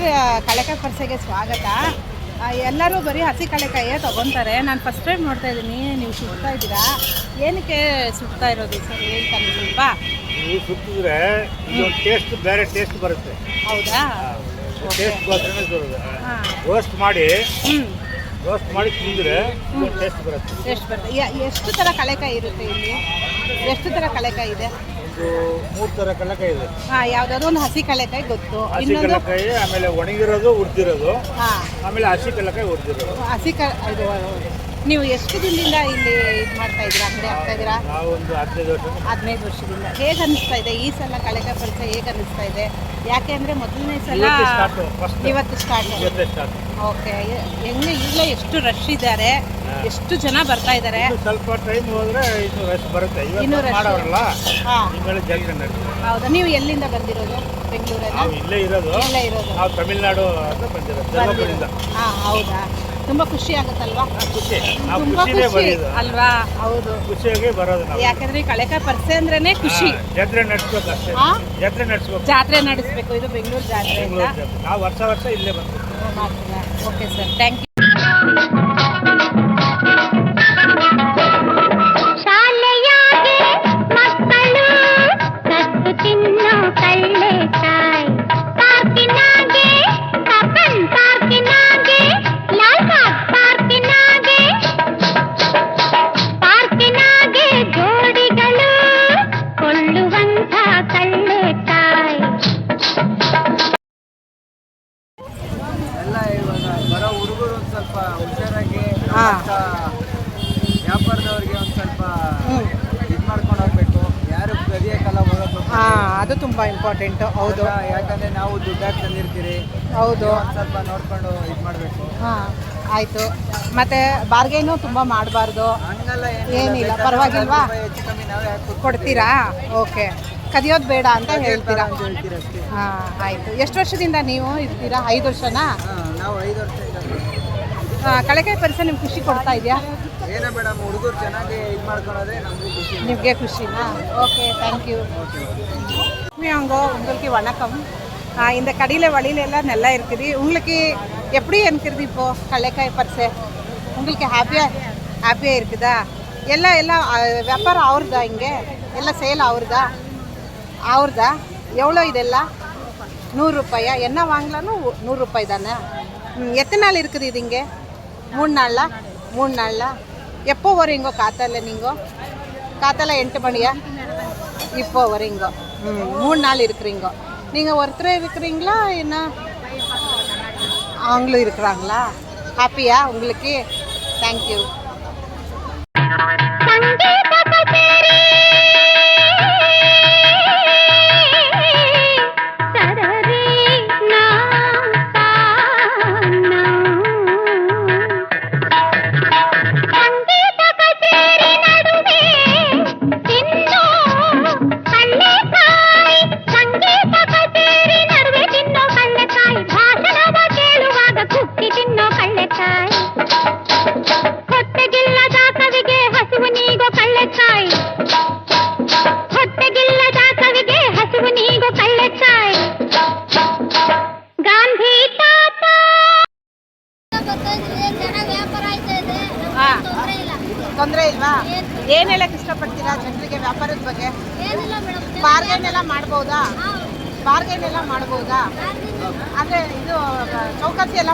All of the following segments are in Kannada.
ಸರ್ ಕಳೆಕಾಯಿ ಪರಿಸೆಗೆ ಸ್ವಾಗತ. ಎಲ್ಲರೂ ಬರೀ ಹಸಿ ಕಳೆಕಾಯೇ ತೊಗೊತಾರೆ. ನಾನು ಫಸ್ಟ್ ಟೈಮ್ ನೋಡ್ತಾ ಇದ್ದೀನಿ. ನೀವು ಸುಡ್ತಾ ಇದ್ದೀರಾ? ಏನಕ್ಕೆ ಸುಡ್ತಾ ಇರೋದು ಸರ್? ಹೇಳ್ತಾನೆ ಸ್ವಲ್ಪ. ನೀವು ಸುತ್ತಿದ್ರೆ ಟೇಸ್ಟ್ ಬೇರೆ ಟೇಸ್ಟ್ ಬರುತ್ತೆ. ಹೌದಾ? ಟೇಸ್ಟ್ ರೋಸ್ಟ್ ಮಾಡಿ ರೋಸ್ಟ್ ಮಾಡಿ ತಿಂದರೆ ಟೇಸ್ಟ್ ಬರುತ್ತೆ. ಟೇಸ್ಟ್ ಬರುತ್ತೆ? ಎಷ್ಟು ಥರ ಕಳೆಕಾಯಿ ಇರುತ್ತೆ ಇಲ್ಲಿ? ಎಷ್ಟು ಥರ ಕಳೆಕಾಯಿ ಇದೆ? ಒಂದು ಮೂರು ಥರ ಕಡಲೆಕಾಯಿ ಇದೆ. ಹಾ ಯಾವ್ದಾದ್ರು ಒಂದು ಹಸಿ ಕಳೆಕಾಯಿ ಗೊತ್ತು. ಹಸಿ ಇನ್ನೊಂದು ಕಡಲೆಕಾಯಿ ಆಮೇಲೆ ಒಣಗಿರೋದು ಉರ್ದಿರೋದು. ಹಾ. ಆಮೇಲೆ ಹಸಿ ಕಡಲೆಕಾಯಿ ಉರ್ದಿರೋದು. ಹಸಿ ಕ ಇದು ನೀವು ಎಷ್ಟು ದಿನದಿಂದ ಇಲ್ಲಿ ಇದು ಮಾಡ್ತಾ ಇದ್ದೀರಾ? ಅಂಗಡಿ ಹಾಕ್ತಾ ಇದ್ದೀರಾ? ಒಂದು ಹದಿನೈದು ವರ್ಷ ಹದಿನೈದು ವರ್ಷದಿಂದ. ಹೇಗೆ ಅನಿಸ್ತಾ ಇದೆ? ಈ ಸಲ ಕಳೆದ ಪರಿಚಯ ಹೇಗೆ ಅನಿಸ್ತಾ ಇದೆ? ಯಾಕೆ ಅಂದ್ರೆ ಮೊದಲನೇ ಸಲ ಇವತ್ತು ಸ್ಟಾರ್ಟ್ ಓಕೆ. ಹೆಂಗೆ ಈಗಲೇ ಎಷ್ಟು ರಶ್ ಇದ್ದಾರೆ? ಎಷ್ಟು ಜನ ಬರ್ತಾ ಇದ್ದಾರೆ? ಸ್ವಲ್ಪ ಟೈಮ್ ಹೋದ್ರೆ ಇನ್ನು ರಶ್ ಬರುತ್ತೆ. ಇನ್ನು ಹೌದಾ? ನೀವು ಎಲ್ಲಿಂದ ಬಂದಿರೋದು? ಬೆಂಗಳೂರಲ್ಲಿ? ಇಲ್ಲೇ ಇರೋದು. ಇಲ್ಲೇ ಇರೋದು. ನಾವು ತಮಿಳ್ನಾಡು ಅಂತ ಬಂದಿರೋದು ಹೌದಾ? ತುಂಬ ಖುಷಿ ಆಗುತ್ತಲ್ವಾ? ಖುಷಿ ನಾವು ಖುಷಿನೇ ಖುಷಿ ಬರೆಯೋದು ಅಲ್ವಾ? ಹೌದು. ಖುಷಿಯಾಗಿ ಬರೋದು ನಾವು ಯಾಕಂದ್ರೆ ಈ ಕಳೆಕಾಯಿ ಪರಿಸೆ ಅಂದ್ರೇನೆ ಖುಷಿ. ಹಾ, ಜಾತ್ರೆ ನಡೆಸ್ಬೇಕು ಅಷ್ಟೇ? ಜಾತ್ರೆ ನಡೆಸ್ಬೇಕು. ಜಾತ್ರೆ ನಡೆಸ್ಬೇಕು. ಇದು ಬೆಂಗಳೂರು ಜಾತ್ರೆ ಅಂತ ಬೆಂಗಳೂರು ಜಾತ್ರೆ. ನಾವು ವರ್ಷ ವರ್ಷ ಇಲ್ಲೇ ಬರ್ತೀವಿ ಓಕೆ ಸರ್. ಥ್ಯಾಂಕ್ ಯು ಸ್ವಲ್ಪ ನೋಡ್ಕೊಂಡು ಇದು ಮಾಡಬೇಕು. ಹಾಂ ಆಯಿತು. ಮತ್ತೆ ಬಾರ್ಗೇನು ತುಂಬ ಮಾಡಬಾರ್ದು. ಹಂಗಲ್ಲ ಏನಿಲ್ಲ. ಪರವಾಗಿಲ್ವಾ? ಕೊಡ್ತೀರಾ? ಓಕೆ. ಕದಿಯೋದು ಬೇಡ ಅಂತ ಹೇಳ್ತೀರಾ? ಹಾಂ ಆಯಿತು. ಎಷ್ಟು ವರ್ಷದಿಂದ ನೀವು ಇರ್ತೀರಾ? ಐದು ವರ್ಷನಾ? ಹಾಂ ನಾವು ಐದು ವರ್ಷ ಕಳೆಕಾಯಿ ಪರಿಸರ ನಿಮ್ಗೆ ಖುಷಿ ಕೊಡ್ತಾ ಇದೆಯಾ? ಏನೋ ಹುಡುಗರು ಚೆನ್ನಾಗಿ ಇದು ಮಾಡ್ಕೊಳ್ಳೋದೇ ನಮಗೆ ಖುಷಿ. ನಿಮಗೆ ಖುಷಿನಾ? ಓಕೆ ಥ್ಯಾಂಕ್ ಯು ಹಂಗೋ உங்களுக்கு ವನಕಂ இந்த கடையில் வழியில எல்லாம் நல்லா இருக்குது. உங்களுக்கு எப்படி இருக்குது இப்போ? கடலைக்காய் பரிசு? உங்களுக்கு ஹாப்பியாக ஹாப்பியாக இருக்குதா? எல்லாம் எல்லாம் வியாபாரம் ஆகுறதா இங்கே? எல்லாம் சேல் ஆகுறதா ஆகுறதா எவ்வளோ இதெல்லாம்? நூறுரூபாயா என்ன வாங்கலாம்னு நூறுரூபாய் தானே? எத்தனை நாள் இருக்குது இது இங்கே? மூணு நாளா? மூணு நாளா? எப்போ வரீங்க காத்தால நீங்கள் காத்தால எட்டு மணியா? இப்போ வரீங்க. ம் மூணு நாள் இருக்கிறீங்க. நீங்கள் ஒருத்தர் இருக்கிறீங்களா? என்ன? அவங்களும் இருக்கிறாங்களா? ஹாப்பியா உங்களுக்கு? தேங்க்யூ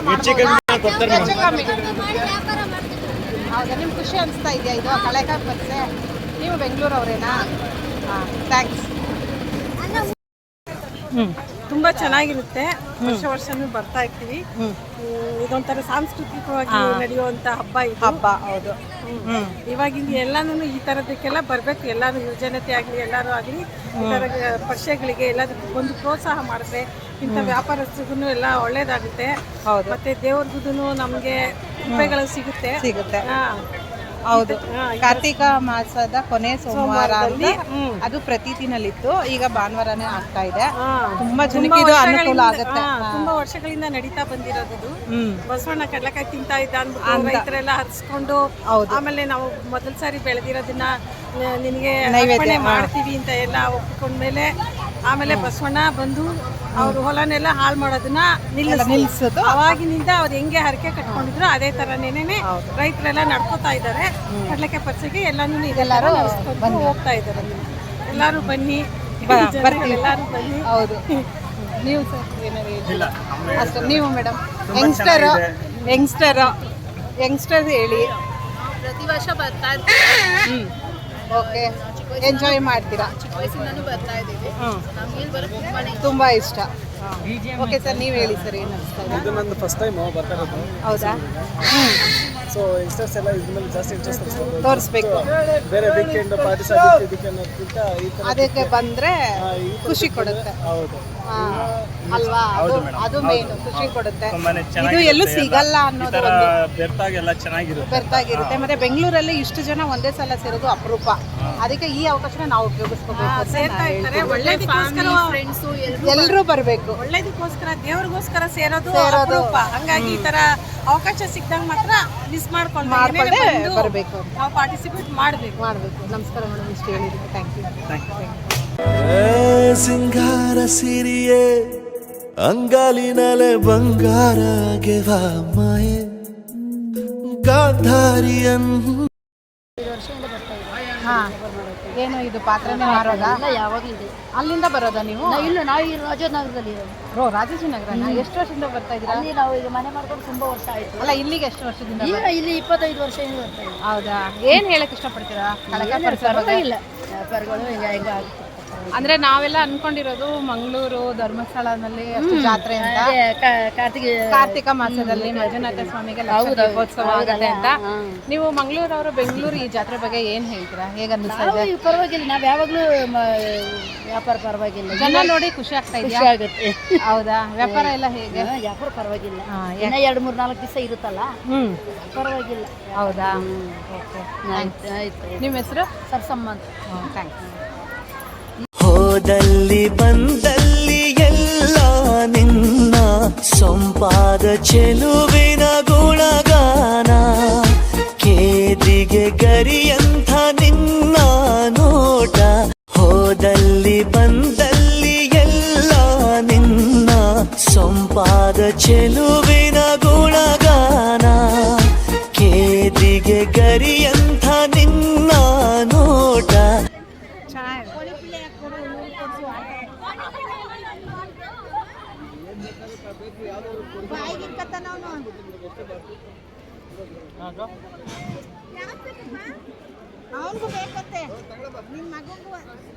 ಹೆಚ್ಚು ಕಮ್ಮಿ ಹೌದಾ ನಿಮ್ಗೆ ಖುಷಿ ಅನಿಸ್ತಾ ಇದೆಯಾ ಇದು. ಕಳೆಕಾಯಿ ಪರಿಸೆ ನೀವು ಬೆಂಗಳೂರವರೇನಾ? ಹಾಂ ಥ್ಯಾಂಕ್ಸ್ ಹ್ಞೂ ತುಂಬಾ ಚೆನ್ನಾಗಿರುತ್ತೆ. ವರ್ಷ ವರ್ಷನೂ ಬರ್ತಾ ಇರ್ತೀವಿ. ಇದೊಂಥರ ಸಾಂಸ್ಕೃತಿಕವಾಗಿ. ನಡೆಯುವಂತ ಹಬ್ಬ ಇದು. ಹಬ್ಬ ಹೌದು. ಇವಾಗಿಂದ ಇವಾಗಿನ ಎಲ್ಲಾನು ಈ ತರದಕ್ಕೆಲ್ಲ ಬರ್ಬೇಕು. ಎಲ್ಲಾರು ಯುವಜನತೆ ಆಗಲಿ ಎಲ್ಲರೂ ಆಗಲಿ ಈ ಥರ ಪಕ್ಷಗಳಿಗೆ ಎಲ್ಲದಕ್ಕೂ ಒಂದು ಪ್ರೋತ್ಸಾಹ ಮಾಡಿದ್ರೆ ಇಂಥ ವ್ಯಾಪಾರಸ್ಥರಿಗೂ ಎಲ್ಲ ಒಳ್ಳೇದಾಗುತ್ತೆ ಹೌದು ಮತ್ತೆ ದೇವ್ರದ್ದು ನಮಗೆ ಕೃಪೆಗಳು ಸಿಗುತ್ತೆ ಸಿಗುತ್ತೆ ಹಾ. ಹೌದು ಕಾರ್ತಿಕ ಮಾಸದ ಕೊನೆ ಸೋಮವಾರ ಅಲ್ಲಿ ಅದು ಪ್ರತಿ ದಿನಲ್ಲಿತ್ತು ಈಗ ಭಾನುವಾರನೇ ಆಗ್ತಾ ಇದೆ ಹಾ. ತುಂಬಾ ಜನಕ್ಕೆ ಇದು ಅನುಕೂಲ ಆಗುತ್ತೆ ಹಾ. ತುಂಬಾ ವರ್ಷಗಳಿಂದ ನಡೀತಾ ಬಂದಿರೋದು ಇದು. ಹ್ಮ್ ಬಸವಣ್ಣ ಕಡಲಕಾಯಿ ತಿಂತಾ ಇದ್ದ ಅಂದ್ಬಿಟ್ಟು. ರೈತರೆಲ್ಲ ಹರಿಸ್ಕೊಂಡು ಹೌದು. ಆಮೇಲೆ ನಾವು ಮೊದಲ ಸಾರಿ ಬೆಳೆದಿರೋದನ್ನ ನ- ನಿನಗೆ ನೈವೇದ್ಯ, ಮಾಡ್ತೀವಿ ಅಂತ ಎಲ್ಲ ಒಪ್ಕೊಂಡ್ಮೇಲೆ ಆಮೇಲೆ ಬಸವಣ್ಣ ಬಂದು ಅವ್ರ ಹೊಲನೆಲ್ಲ ಹಾಳು ಮಾಡೋದನ್ನ ನಿಲ್ಲಿಸೋದು? ನಿಲ್ಸೋದು. ಅವಾಗಿನಿಂದ ಅವ್ರು ಹೆಂಗೆ ಹರಕೆ ಕಟ್ಕೊಂಡಿದ್ರು ಅದೇ ತರನೇನೆ ರೈತರೆಲ್ಲ ನಡ್ಕೋತಾ ಇದ್ದಾರೆ ಕಡ್ಲಕ್ಕೆ ಪರಿಸೆಗೆ ಎಲ್ಲಾನು ಇದೆಲ್ಲರೂ ಹೋಗ್ತಾ ಇದ್ದಾರೆ ಎಲ್ಲರೂ ಬನ್ನಿ. ಎಲ್ಲರೂ ಬನ್ನಿ. ಹೌದು. ನೀವು ಸರ್ ಏನಾದ್ರು? ಅಷ್ಟೇ. ನೀವು ಮೇಡಮ್. ಯಂಗ್ಸ್ಟರ್ ಯಂಗ್ಸ್ಟರ್ ಯಂಗ್ಸ್ಟರ್ ಹೇಳಿ. ಪ್ರತಿ ವರ್ಷ ಬರ್ತಾ ಇರ್ತೀವಿ. ಹ್ಞೂ ಓಕೆ. ಎಂಜಾಯ್ ಮಾಡ್ತೀರಾ? ಚಿಕ್ಕ ವಯಸ್ಸಿಂದನೂ ಬರ್ತಾ ಇದ್ದೀವಿ. ಹ್ಞೂ ನಮ್ಗೆ ಇಲ್ಲಿ ಬರೋದು ತುಂಬಾನೇ ಇಷ್ಟ. ತುಂಬ ಇಷ್ಟ. ಓಕೆ ಸರ್ ನೀವು ಹೇಳಿ ಸರ್ ಏನು ಅನಿಸ್ತಾ ಇದೆ? ಇದು ನಂದು ಫಸ್ಟ್ ಟೈಮ್ ಬರ್ತಾ ಇರೋದು ಹೌದಾ? ಹ್ಞೂ ಸೊ ಯಂಗ್ಸ್ಟರ್ಸ್ ಎಲ್ಲ ಇದ್ರ ಮೇಲೆ ಜಾಸ್ತಿ ಇಂಟ್ರೆಸ್ಟ್ ತೋರಿಸ್ಬೇಕು. ಬೇರೆ ವೀಕೆಂಡ್ ಪಾರ್ಟೀಸ್ ಆಗಿತ್ತು ಇದಕ್ಕೆ ಅನ್ನೋದಕ್ಕಿಂತ ಈ ಥರ ಅದಕ್ಕೆ ಬಂದರೆ ಈ ಥರ ಖುಷಿ ಕೊಡುತ್ತೆ. ಹೌದು. ಅಲ್ವಾ? ಅದು ಅದು ಮೇನು ಖುಷಿ ಕೊಡುತ್ತೆ. ತುಂಬಾನೇ ಇದು ಎಲ್ಲೂ. ಸಿಗಲ್ಲ ಅನ್ನೋದು ಒಂದು ಬೆರ್ತಾಗೆಲ್ಲ ಚೆನ್ನಾಗಿರುತ್ತೆ. ಬೆರ್ತಾಗಿರುತ್ತೆ ಮತ್ತೆ ಬೆಂಗಳೂರಲ್ಲಿ ಇಷ್ಟು ಜನ ಒಂದೇ ಸಲ ಸೇರೋದು ಅಪರೂಪ. ಅದಕ್ಕೆ ಈ ಅವಕಾಶನ ನಾವು ಉಪಯೋಗಿಸ್ಕೋಬೇಕು ಒಳ್ಳೇದಕ್ಕೋಸ್ಕರ ಫ್ರೆಂಡ್ಸು ಎಲ್ರು ಎಲ್ರೂ ಬರಬೇಕು. ಒಳ್ಳೇದಕ್ಕೋಸ್ಕರ ದೇವ್ರಿಗೋಸ್ಕರ ಸೇರೋದು ಸೇರೋದು. ಅಪರೂಪ. ಹಂಗಾಗಿ ಈ ತರ ಅವಕಾಶ ಸಿಕ್ಕಿದಾಗ ಮಾತ್ರ ಮಿಸ್ ಮಾಡ್ಕೊಂಡು ಮಾಡ್ಕೊಂಡೆ ಬರ್ಬೇಕು. ನಾವು ಪಾರ್ಟಿಸಿಪೇಟ್ ಮಾಡ್ಬೇಕು. ಮಾಡಬೇಕು. ನಮಸ್ಕಾರ ಮೇಡಮ್ ಇಷ್ಟು ಹೇಳಿದ್ದೀನಿ ಥ್ಯಾಂಕ್ ಯು ಸಿಂಗಾರ ಸಿರಿಯೇ ಅಂಗಾಲಿನಲೆ ಬಂಗಾರ ಗೆವಾ ಮಾಯೆ. ಗಾಂಧಾರಿಯನ್ ಹಾಂ ಏನು ಇದು ಪಾತ್ರನೇ ಮಾರೋದಾ ಯಾವಾಗಲೂ ಇದೆ. ಅಲ್ಲಿಂದ ಬರೋದಾ ನೀವು? ಇಲ್ಲ ನಾವು ಈ ರಾಜನಗರದಲ್ಲಿ ಇರೋದು. ರೋ ರಾಜಾಜಿನಗರನ ಎಷ್ಟು ವರ್ಷದಿಂದ ಬರ್ತಾ ಇದ್ದೀರಾ? ಅಲ್ಲಿ ನಾವು ಈಗ ಮನೆ ಮಾಡ್ಕೊಂಡು ತುಂಬಾ ವರ್ಷ ಆಯ್ತು. ಅಲ್ಲ ಇಲ್ಲಿಗೆ ಎಷ್ಟು ವರ್ಷದಿಂದ ಈಗ ಇಲ್ಲಿ ಇಪ್ಪತ್ತೈದು ವರ್ಷದಿಂದ ಬರ್ತಾ ಇದ್ದೀವಿ ಹೌದಾ? ಏನು ಹೇಳಕ್ಕೆ ಇಷ್ಟಪಡ್ತೀರಾ? ಕಳಕ ಪರಿಸರ ಇಲ್ಲ ವ್ಯಾಪಾರಗಳು ಹಿಂಗ ಹಿಂಗ ಆಗುತ್ತೆ ಅಂದ್ರೆ ನಾವೆಲ್ಲ ಅನ್ಕೊಂಡಿರೋದು ಮಂಗಳೂರು ಧರ್ಮಸ್ಥಳದಲ್ಲಿ ಅಷ್ಟು ಜಾತ್ರೆ ಅಂತ. ಅದೇ ಕಾರ್ತಿಕ ಮಾಸದಲ್ಲಿ ಮಂಜುನಾಥ ಸ್ವಾಮಿಗೆ ಲಕ್ಷ ದೀಪೋತ್ಸವ ಆಗುತ್ತೆ ಅಂತ. ನೀವು ಮಂಗಳೂರವರು ಬೆಂಗಳೂರು ಈ ಜಾತ್ರೆ ಬಗ್ಗೆ ಏನ್ ಹೇಳ್ತೀರಾ? ಹೇಗ ನಾವು ಪರವಾಗಿಲ್ಲ ನಾವ್ ಯಾವಾಗ್ಲೂ ವ್ಯಾಪಾರ ಪರವಾಗಿಲ್ಲ. ಜನ ನೋಡಿ ಖುಷಿ ಆಗ್ತಾ ಖುಷಿ ಇದೆಯಾ? ಆಗುತ್ತೆ. ಹೌದಾ? ವ್ಯಾಪಾರ ಎಲ್ಲ ಹೇಗೆ? ಹಾ, ವ್ಯಾಪಾರ ಪರವಾಗಿಲ್ಲ. ಹಾ, ಇನ್ನ ಎರಡು ಮೂರ್ ನಾಲ್ಕು ದಿವಸ ಇರುತ್ತಲ್ಲ? ಹ್ಮ್. ಪರವಾಗಿಲ್ಲ. ಹೌದಾ? ಓಕೆ ಆಯ್ತು ಆಯ್ತು. ನಿಮ್ಮ ಹೆಸರು? ಸರ್ಸಮ್ಮ ಅಂತ. ಥ್ಯಾಂಕ್ಸ್ ಹೋದಲ್ಲಿ ಬಂದಲ್ಲಿ ಎಲ್ಲ ನಿನ್ನ ಸೊಂಪಾದ ಚೆಲುವಿನ ಗುಣಗಾನ, ಕೇದಿಗೆ ಗರಿಯಂಥ ನಿನ್ನ ನೋಟ, ಹೋದಲ್ಲಿ ಬಂದಲ್ಲಿ ಎಲ್ಲ ನಿನ್ನ ಸೊಂಪಾದ ಚೆಲುವಿನ ಅವನಿಗೂ ಬೇಕತ್ತೆ ನಿನ್ನ ಮಗಂಗೂ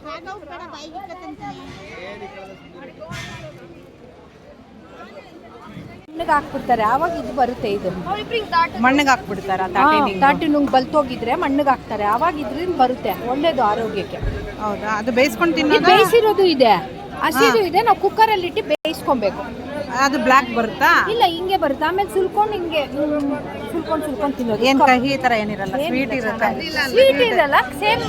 ರಾಘವ್ ಬೇಡ ಬಾಯಿಗೆ ಇಕ್ಕತ್ತಂತೀನಿ ಮಣ್ಣಿಗೆ ಹಾಕ್ಬಿಡ್ತಾರೆ. ಆವಾಗ ಇದು ಬರುತ್ತೆ ಇದು. ಮಣ್ಣಗ್ ಹಾಕ್ಬಿಡ್ತಾರ? ತಾಟಿ ನಿಂಗು? ಬಲ್ತೋಗಿದ್ರೆ ಮಣ್ಣಗ್ ಹಾಕ್ತಾರೆ. ಆವಾಗ ಇದ್ರಿಂದ ಬರುತ್ತೆ. ಒಳ್ಳೇದು ಆರೋಗ್ಯಕ್ಕೆ. ಹೌದಾ? ಅದು ಬೇಯಿಸ್ಕೊಂಡು ತಿನ್ನೋದು? ಬೇಯಿಸಿರೋದು ಇದೆ. ಹಸಿದು ಇದೆ ನಾವು ಕುಕ್ಕರಲ್ಲಿ ಇಟ್ಟು ಬೇಯಿಸ್ಕೊಬೇಕು. ಅದು ಬ್ಲ್ಯಾಕ್ ಬರುತ್ತಾ? ಇಲ್ಲ ಹಿಂಗೆ ಬರುತ್ತೆ. ಆಮೇಲೆ ಸುಲ್ಕೊಂಡು ಹಿಂಗೆ ಸುಲ್ಕೊಂಡು ಸುಲ್ಕೊಂಡು ತಿನ್ನೋದು. ಏನು ಕಹಿ ಥರ ಏನಿರಲ್ಲ ಸ್ವೀಟ್ ಇರುತ್ತೆ. ಸ್ವೀಟ್ ಇರಲ್ಲ ಸೇಮ್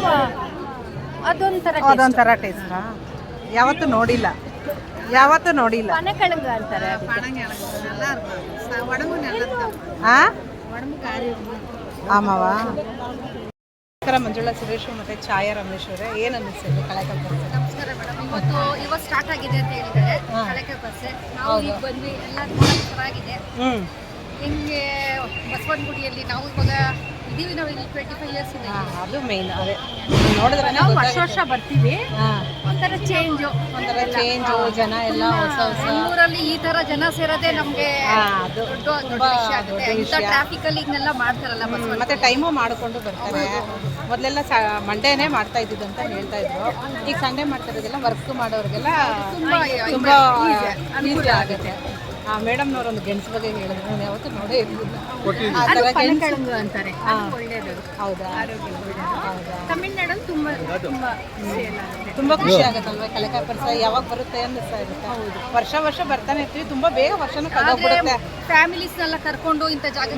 ಅದೊಂಥರ ಅದೊಂಥರ ಟೇಸ್ಟ್ ಯಾವತ್ತೂ ನೋಡಿಲ್ಲ. ಯಾವತ್ತೂ ನೋಡಿಲ್ಲ. ಮನೆ ಕಳಂಗ ಅಂತಾರೆ ಅದಕ್ಕೆ. ಆ? ಆಮವ? ನಮಸ್ಕಾರ ಮಂಜುಳಾ ಸುರೇಶ್ ಮತ್ತೆ ಛಾಯಾ ರಮೇಶ್ ಅವರೇ. ಏನ್ ಅನ್ನಿಸ್ತಿದೆ ಕಳೆಕಲ್ ಇವತ್ತು ಇವತ್ತು ಸ್ಟಾರ್ಟ್ ಆಗಿದೆ ಅಂತ ಹೇಳಿದ್ದಾರೆ. ಕಳಕೆ ಬಸ್ ನಾವು ಈಗ ಬಂದ್ವಿ ಎಲ್ಲ ತುಂಬ ಚೆನ್ನಾಗಿದೆ. ಹಿಂಗೆ ಹಿಂಗೆ ಬಸವನಗುಡಿಯಲ್ಲಿ ನಾವು ಇವಾಗ ಇದೀವಿ ನಾವು ಇಲ್ಲಿ ಟ್ವೆಂಟಿ ಫೈವ್ ಇಯರ್ಸ್ ಇದೆ ಅದು ಮೇನ್ ಅದೇ. ನೋಡಿದ್ರೆ ನಾವು ವರ್ಷ ವರ್ಷ ಬರ್ತೀವಿ. ಒಂಥರ ಚೇಂಜು ಒಂಥರ ಚೇಂಜು ಜನ ಎಲ್ಲ ಹೊಸ ಹೊಸ. ಊರಲ್ಲಿ ಈ ತರ ಜನ ಸೇರೋದೇ ನಮಗೆ ದೊಡ್ಡ ದೊಡ್ಡ ವಿಷಯ ಆಗುತ್ತೆ. ಇಂಥ ಟ್ರಾಫಿಕಲ್ಲಿ ಇದನ್ನೆಲ್ಲ ಮಾಡ್ತಾರಲ್ಲ ಮತ್ತೆ ಟೈಮು ಮಾಡಿಕೊಂಡು ಬರ್ತಾರೆ. ಮೊದಲೆಲ್ಲ ಮಂಡೇನೆ ಮಾಡ್ತಾ ಇದ್ದಿದ್ದು ಅಂತ ಹೇಳ್ತಾ ಇದ್ರು. ಈಗ ಸಂಡೇ ಮಾಡ್ತಾ ಇರೋದೆಲ್ಲ ವರ್ಕ್ ಮಾಡೋರಿಗೆಲ್ಲ ತುಂಬಾ ಈಸಿ ಆಗುತ್ತೆ. ಆ ಮೇಡಮ್ನವ್ರು ಒಂದು ಗೆಣಸು ಬಗ್ಗೆ ಹೇಳಿದ್ರು. ನಾನು ಯಾವತ್ತೂ ನೋಡೇ ಇರಲಿಲ್ಲ. ಆ ಥರ ಗೆಣಸು ಅಂತಾರೆ. ಹೌದಾ? ಹೌದಾ? ತಮಿಳ್ನಾಡಲ್ಲಿ ತುಂಬಾ ತುಂಬಾ ಸೇಲ್ ಆಗುತ್ತೆ. ತುಂಬಾ ಖುಷಿ ಆಗುತ್ತಲ್ವಾ ಕಲೆಕಾಯಿ ಪರಿಸರ ಯಾವಾಗ ಬರುತ್ತೆ ಅನ್ನಿಸ್ತಾ ಇರುತ್ತೆ. ವರ್ಷ ವರ್ಷ ಬರ್ತಾನೆ ಇರ್ತೀವಿ. ತುಂಬಾ ಬೇಗ ವರ್ಷನೂ ಕಳೆದೋಗ್ಬಿಡುತ್ತೆ ಫ್ಯಾಮಿಲೀಸ್ನೆಲ್ಲ ಕರ್ಕೊಂಡು ಇಂಥ ಜಾಗ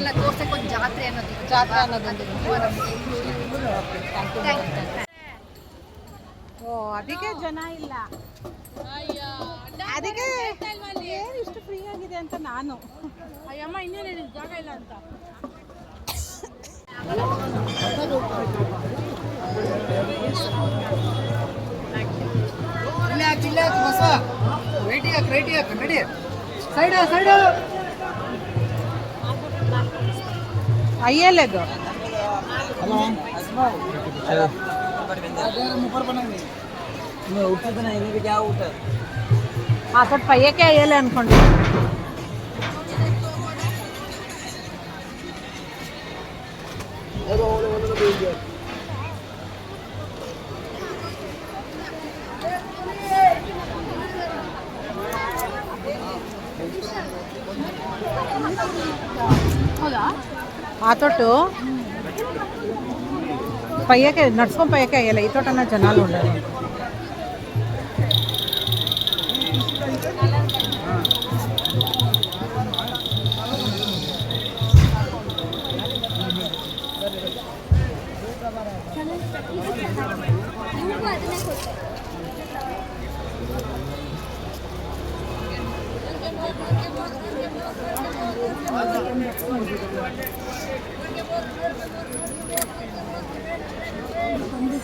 ಎಲ್ಲ ತೋರ್ಸಕ್ಕೆ ಒಂದು ಜಾತ್ರೆ ಅನ್ನೋದು. ಜಾತ್ರೆ ಅನ್ನೋದೊಂದು ಇದೆ. ತುಂಬಾ ನಮ್ಗೆ ಖುಷಿ. ಓ ಅದಕ್ಕೆ ಜನ ಇಲ್ಲ. ಅದಕ್ಕೆ ಏನು ಇಷ್ಟು ಫ್ರೀ ಆಗಿದೆ ಅಂತ ನಾನು? ಅಯ್ಯಮ್ಮ ಇನ್ನೇನು ಜಾಗ ಇಲ್ಲ ಅಂತ. అయ్యలేదు అక్కడ పయ్యకే అయ్యాలి అనుకోండి పయ్యాకే నడుచుకొని పయ్యాకే అయ్యాలి ఈ తోటన జనాలు ఉండరు Thank you.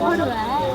போடுவேன்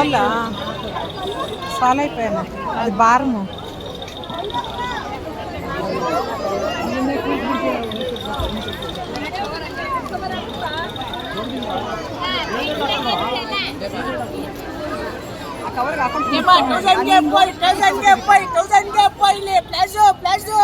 కావాలా చాలా అయిపోయాను అది బారము డిమాండ్ థౌసండ్ కే పోయి థౌసండ్ కే పోయి థౌసండ్ కే పోయి ప్లాజో ప్లాజో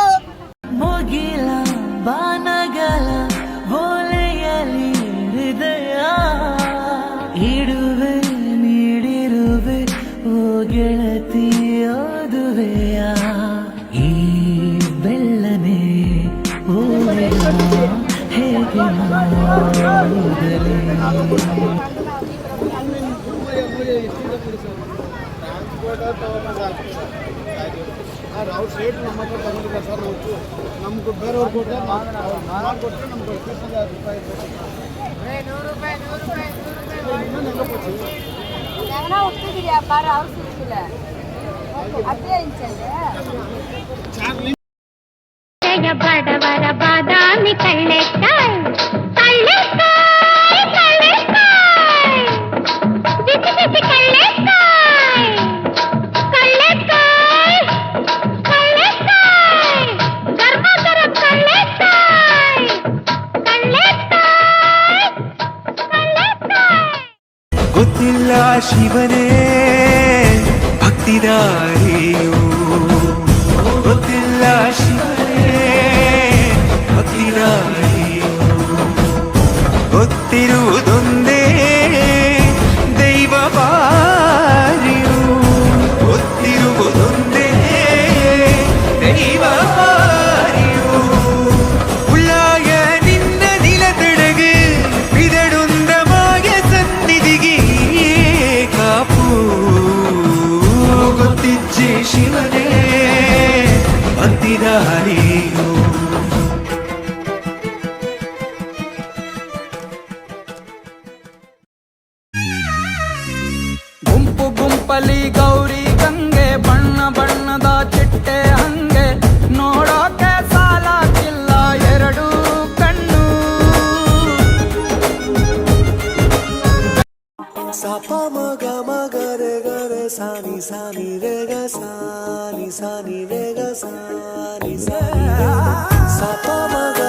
ಅವ್ರ ರೇಟ್ ನಮ್ಮ ಹತ್ರ ತಗೊಂಡಿಲ್ಲ ಸರ್ ನಾವು ನಮ್ಗೆ ಬೇರೆಯವ್ರು ಕೊಟ್ಟರೆ ನಾವು ಕೊಟ್ಟರೆ ನಮ್ಗೆ ಇಪ್ಪತ್ತೈದು ರೂಪಾಯಿ ಜಯ ಬಡವರ ಬಾದಾಮಿ ಕಳ್ಳೆಕಾಯ್ ശിവനെ ഭക്തിദാരി ಪಲಿ ಗೌರಿ ಗಂಗೆ, ಬಣ್ಣ ಬಣ್ಣದ ಚಿಟ್ಟೆ ಹಂಗೆ. ನೋಡೋಕೆ ಸಾಲಾಗಿಲ್ಲ ಎರಡು ಕಣ್ಣು. ಸಪ, ಮಗ ಮಗರೆ ಗರೆ ಸಾನಿ ಸಾನಿ ರೇಗ ಸಾನಿ ಸಾನಿ ರೇಗ ಸಾರಿ ಸಾನಿ. ಸಪ, ಮಗ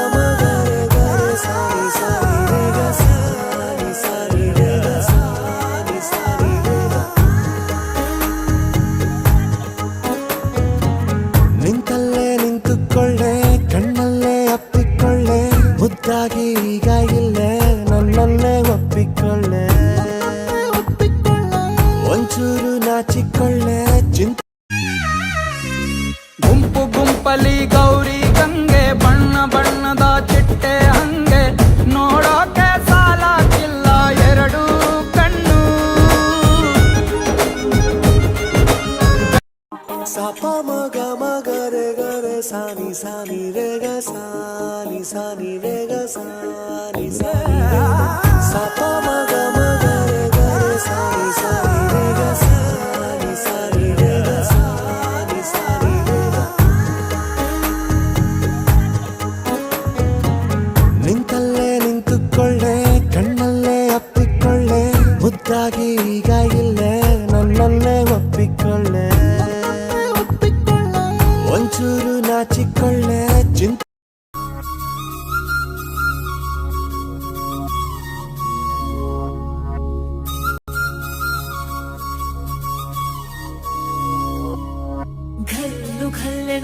సాని సాని రేగ సాని సాని రేగ సాని సాని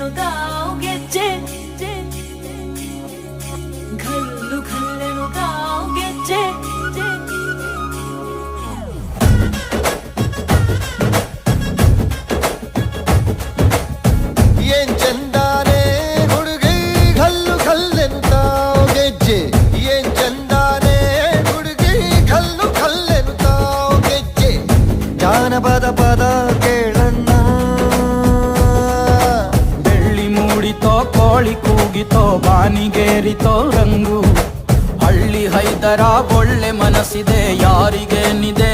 のだ ಮುಗಿತೋ ಬಾನಿಗೇರಿತೋ ರಂಗು ಹಳ್ಳಿ ಹೈದರ ಒಳ್ಳೆ ಮನಸ್ಸಿದೆ ಯಾರಿಗೇನಿದೆ